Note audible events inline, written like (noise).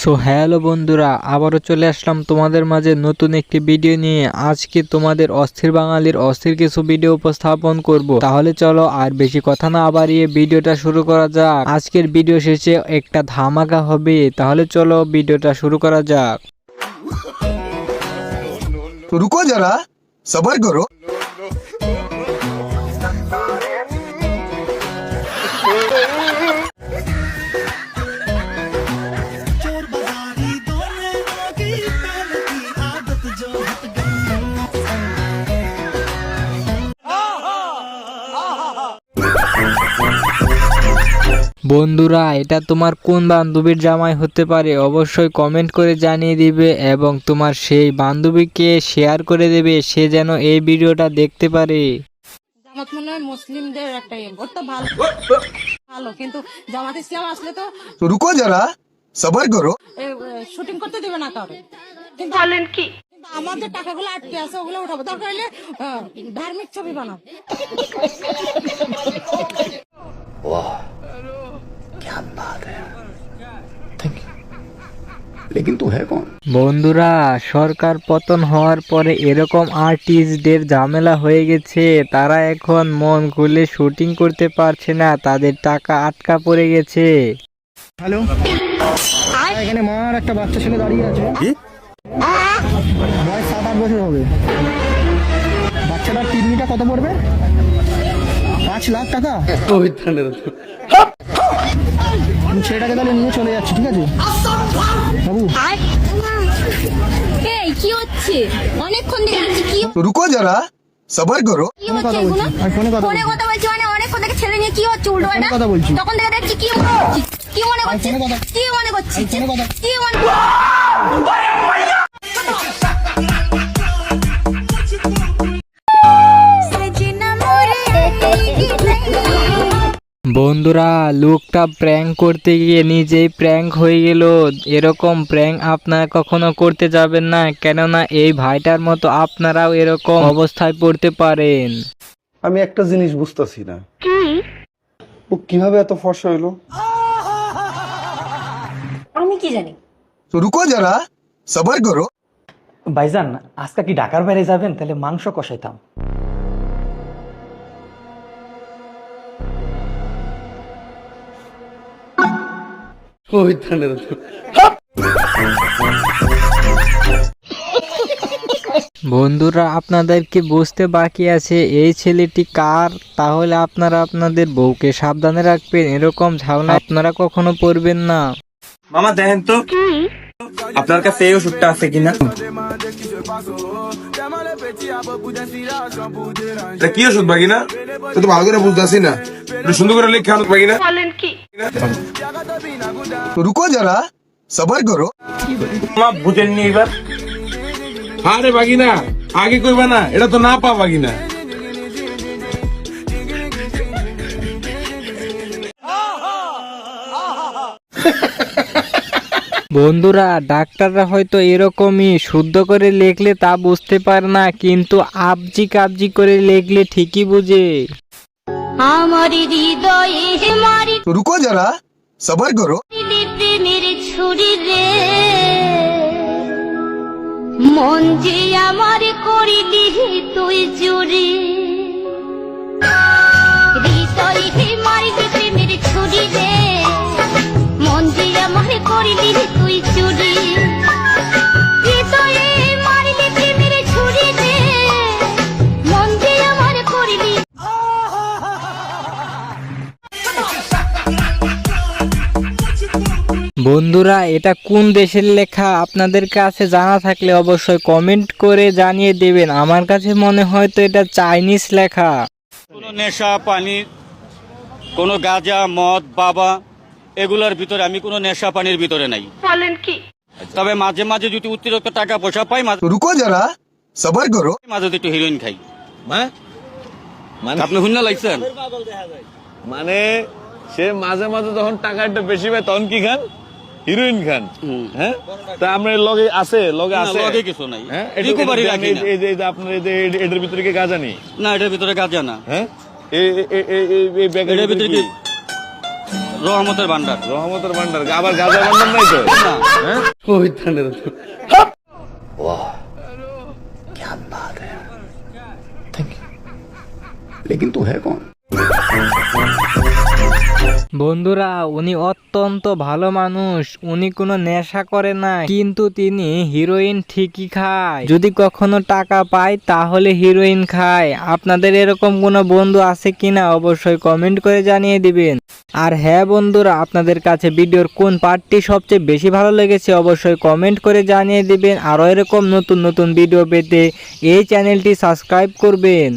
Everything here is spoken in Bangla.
সো হ্যালো বন্ধুরা, আবারও চলে আসলাম তোমাদের মাঝে নতুন একটি ভিডিও নিয়ে। আজকে তোমাদের অস্থির বাঙালির অস্থির কিছু ভিডিও উপস্থাপন করব। তাহলে চলো আর বেশি কথা না বাড়িয়ে ভিডিওটা শুরু করা যাক। আজকের ভিডিও শেষে একটা ধামাকা হবে, তাহলে চলো ভিডিওটা শুরু করা যাক। রুকো যারা সবার করো। বন্ধুরা এটা তোমার কোন বান্ধবীর জামাই হতে পারে অবশ্যই কমেন্ট করে জানিয়ে দিবে এবং তোমার সেই বান্ধবীকে শেয়ার করে দেবে সে যেন এই ভিডিওটা দেখতে পারে। ধার্মিক ছবি বানাও (laughs) লেকিন তু হ্যাঁ কোন বন্ধুরা সরকার পতন হওয়ার পরে এরকম আর্টিস্টদের ঝামেলা হয়ে গেছে। তারা এখন মন খুলে শুটিং করতে পারছে না তাদের টাকা আটকা পড়ে গেছে। হ্যালো এখানে মার একটা বাচ্চা ছেলে দাঁড়িয়ে আছে। কি? বয়স সাত আট বছর হবে। বাচ্চাটার কিডনিটা কত পড়বে? পাঁচ লাখ টাকা? ছেলেটাকে তাহলে নিয়ে চলে যাচ্ছি ঠিক আছে? এই কি হচ্ছে? অনেকক্ষণ থেকে বলছি কি রুকো যারা সবার করো। কি কথা বলছি। মানে অনেকক্ষণ থেকে ছেলে নিয়ে কি হচ্ছে উল্টো কথা বলছি। তখন থেকে দেখছি কি মনে হচ্ছে কি মনে করছে কি মনে করছে কি মনে বন্ধুরা লোকটা প্র্যাঙ্ক করতে গিয়ে নিজেই প্র্যাঙ্ক হয়ে গেল। এরকম প্র্যাঙ্ক আপনারা কখনো করতে যাবেন না কেননা এই ভাইটার মতো আপনারাও এরকম অবস্থায় পড়তে পারেন। আমি একটা জিনিস বুঝতেছি না। ও কীভাবে এত ফর্সা হলো আমি কি জানি? তো রুকো যারা সবার করো। ভাইজান আজকে কি ঢাকার বাইরে যাবেন? তাহলে মাংস কষাইতাম। ওই থানের বন্ধুরা আপনাদেরকে বুঝতে বাকি আছে এই ছেলেটি কার? তাহলে আপনারা আপনাদের বউকে সাবধানে রাখবেন এরকম ঝামেলা আপনারা কখনো পড়বেন না। মামা দেখেন তো। আপনার কাছে এই ওষুধটা আছে কিনা? কি ওষুধ বাকি না তো ভালো করে বুঝতে আসি না সুন্দর করে লিখে আনো বাকি না বলেন কি? রুকো যারা সবার করো বুঝেননি এবার। হ্যাঁ আরে বাগিনা আগে কইবা না এটা তো না পা বাগিনা। বন্ধুরা ডাক্তাররা হয়তো এরকমই শুদ্ধ করে লেখলে তা বুঝতে পারে না কিন্তু আবজি কাবজি করে লেখলে ঠিকই বুঝে। রুকো যারা সবার করো প্রেমের ছুরি রে। মন যে আমার করিলি তুই জুড়ি বন্ধুরা এটা কোন দেশের লেখা আপনাদের কাছে জানা থাকলে অবশ্যই কমেন্ট করে জানিয়ে দেবেন। আমার কাছে মনে হয় তো এটা চাইনিজ লেখা। কোনো নেশা পানি কোনো গাজা মদ বাবা এগুলোর ভিতরে আমি কোনো নেশা পানির ভিতরে নাই। কি? তবে মাঝে মাঝে যদি অতিরিক্ত টাকা পয়সা পাই মাঝে রুকো যারা সবার করো। মাঝে যদি একটু হিরোইন খাই। হ্যাঁ? মানে আপনি হুন্না লাগছেন মানে সে মাঝে মাঝে যখন টাকাটা বেশি পায় তখন কি খান? হিরোইন খান হ্যাঁ? তা আমরা এর লগে আছে লগে না, আছে? লগে কিছু নাই। হ্যাঁ? একটু- রিকভারি একটু- রাখি এই- না। এই যে- এই যে আপনার এই যে এই- এটার ভিতরে কি গাজা নেই? না এটার ভিতরে গাঁজা না। হ্যাঁ? এই এই- এই- এই- এই ব্যাগের এটার ভিতরে ভিতরে কি? কি? রহমতের ভান্ডার রহমতের ভান্ডার আবার গাজা ভান্ডার নাই তো? হ্যাঁ? বন্ধুরা, উনি অত্যন্ত ভালো মানুষ। উনি কোনো নেশা করে না, কিন্তু তিনি হিরোইন ঠিকই খায়। যদি কখনো টাকা পায়, তাহলে হিরোইন খায়। আপনাদের এরকম কোনো বন্ধু আছে কিনা অবশ্যই কমেন্ট করে জানিয়ে দিবেন। আর হ্যাঁ বন্ধুরা, আপনাদের কাছে ভিডিওর কোন পার্টটি সবচেয়ে বেশি ভালো লেগেছে অবশ্যই কমেন্ট করে জানিয়ে দিবেন। আরও এরকম নতুন নতুন ভিডিও পেতে এই চ্যানেলটি সাবস্ক্রাইব করবেন।